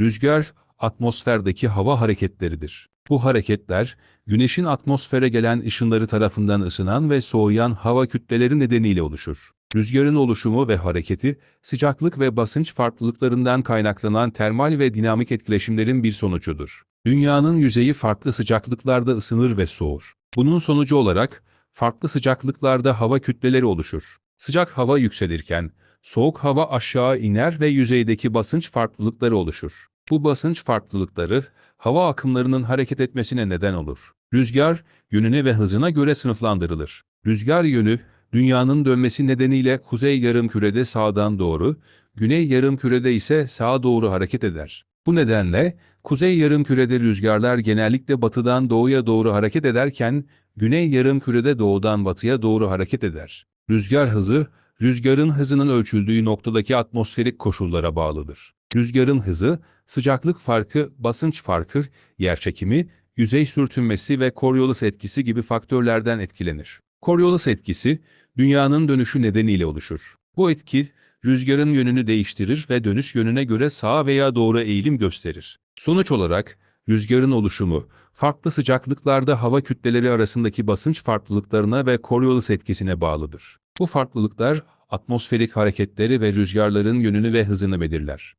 Rüzgar, atmosferdeki hava hareketleridir. Bu hareketler, güneşin atmosfere gelen ışınları tarafından ısınan ve soğuyan hava kütleleri nedeniyle oluşur. Rüzgarın oluşumu ve hareketi, sıcaklık ve basınç farklılıklarından kaynaklanan termal ve dinamik etkileşimlerin bir sonucudur. Dünyanın yüzeyi farklı sıcaklıklarda ısınır ve soğur. Bunun sonucu olarak, farklı sıcaklıklarda hava kütleleri oluşur. Sıcak hava yükselirken, soğuk hava aşağı iner ve yüzeydeki basınç farklılıkları oluşur. Bu basınç farklılıkları, hava akımlarının hareket etmesine neden olur. Rüzgar, yönüne ve hızına göre sınıflandırılır. Rüzgar yönü, dünyanın dönmesi nedeniyle kuzey yarımkürede sağdan doğru, güney yarımkürede ise sağa doğru hareket eder. Bu nedenle, kuzey yarımkürede rüzgarlar genellikle batıdan doğuya doğru hareket ederken, güney yarımkürede doğudan batıya doğru hareket eder. Rüzgar hızı, rüzgarın hızının ölçüldüğü noktadaki atmosferik koşullara bağlıdır. Rüzgarın hızı, sıcaklık farkı, basınç farkı, yerçekimi, yüzey sürtünmesi ve Coriolis etkisi gibi faktörlerden etkilenir. Coriolis etkisi, dünyanın dönüşü nedeniyle oluşur. Bu etki, rüzgarın yönünü değiştirir ve dönüş yönüne göre sağa veya doğru eğilim gösterir. Sonuç olarak, rüzgarın oluşumu, farklı sıcaklıklarda hava kütleleri arasındaki basınç farklılıklarına ve Coriolis etkisine bağlıdır. Bu farklılıklar, atmosferik hareketleri ve rüzgarların yönünü ve hızını belirler.